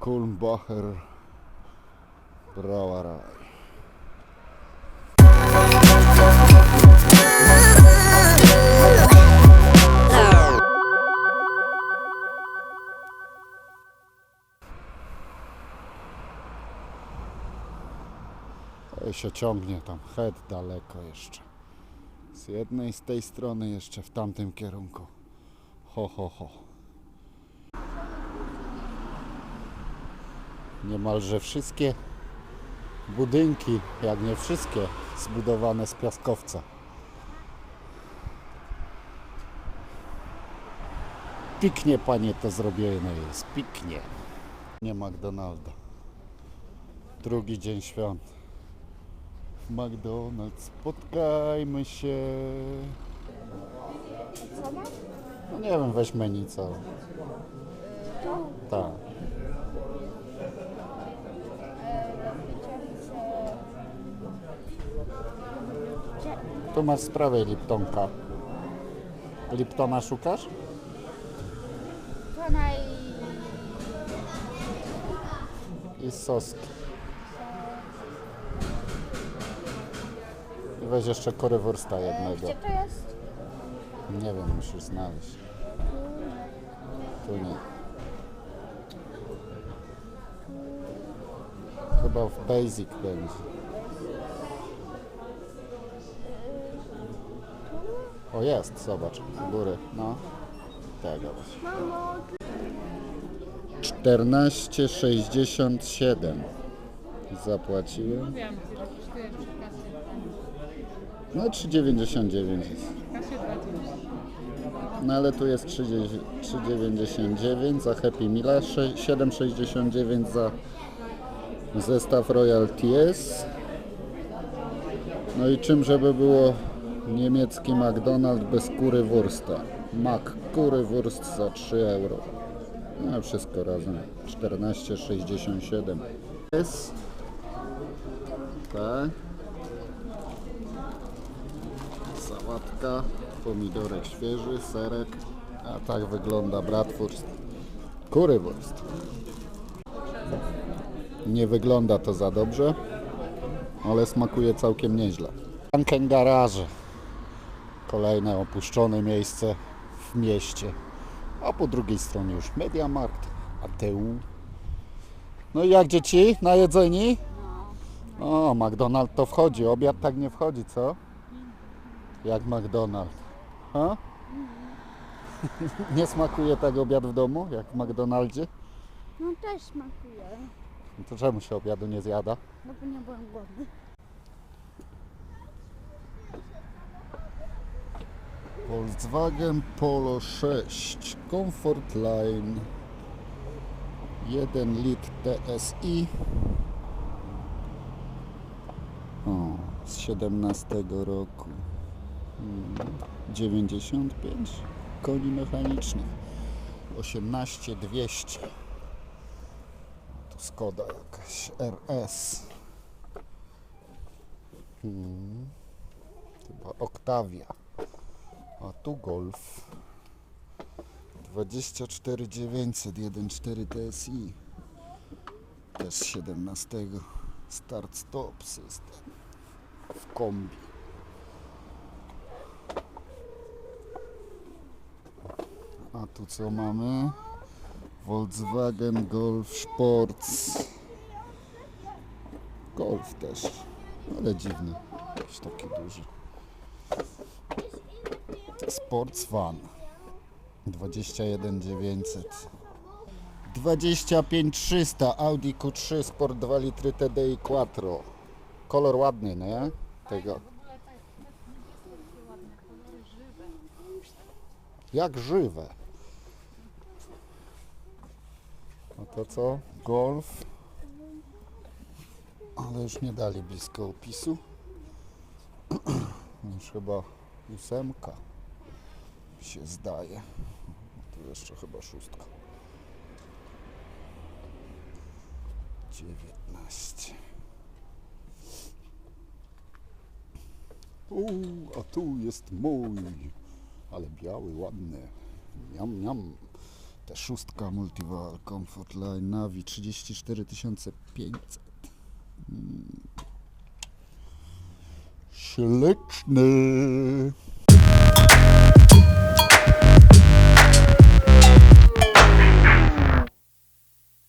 Kulmbacher Brauerei. To się ciągnie tam head daleko jeszcze. Z jednej, z tej strony jeszcze w tamtym kierunku. Ho, ho, ho. Niemalże wszystkie budynki, jak nie wszystkie, zbudowane z piaskowca. Piknie panie to zrobione jest, piknie. Nie McDonalda. Drugi dzień świąt. McDonald's, spotkajmy się. Co ma? No nie wiem, weź menu co. Tak. Tu masz sprawę Liptonka. Liptona szukasz? To naj... I soski. I weź jeszcze korywursta jednego. Gdzie to jest? Nie wiem, musisz znaleźć. Tu nie. Chyba w Basic będzie. O jest, zobacz, u góry, no. Tego właśnie. Mamo, 14,67 zapłaciłem. No 3,99 jest. Kasie 20. No ale tu jest 30 3,99 za Happy Meala, sze- 7,69 za zestaw Royal TS. No i czym żeby było niemiecki McDonald's bez kury wursta? Mac kury wurst za 3 euro. No wszystko razem 14,67. Jest. Tak. Sałatka, pomidorek świeży, serek. A tak wygląda bratwurst. Kurywurst. Nie wygląda to za dobrze, ale smakuje całkiem nieźle. Banken garaże. Kolejne opuszczone miejsce w mieście. A po drugiej stronie już Mediamarkt, ATU. No i jak dzieci? Na jedzeni? O, McDonald's to wchodzi. Obiad tak nie wchodzi, co? Jak McDonald's. Ha? Nie smakuje tak obiad w domu, jak w McDonaldzie? no też smakuje. No to czemu się obiadu nie zjada? No bo nie byłem głodny. Volkswagen Polo 6 Comfort Line 1 litr TSI o, z 17 roku. Mm, 95 koni mechanicznych. 18200 to Skoda jakaś RS Hmm. chyba Octavia tu Golf. 24 900 1.4 TSI też 17 start stop system w kombi. A tu co mamy? Volkswagen Golf Sports. Golf też. Ale dziwny. Jakiś taki duży Sports Van. 21 900 25 300 Audi Q3 Sport 2 litry TDI Quattro. Kolor ładny, nie? Tego. Jak żywe. A to co? Golf. Ale już nie dali blisko opisu. Już chyba ósemka się zdaje. Tu jeszcze chyba szóstka. 19. Uuu, a tu jest mój. Ale biały, ładny. Miam, miam. T6 Multival Comfort Line Navi 34 500. Mm. Śliczny.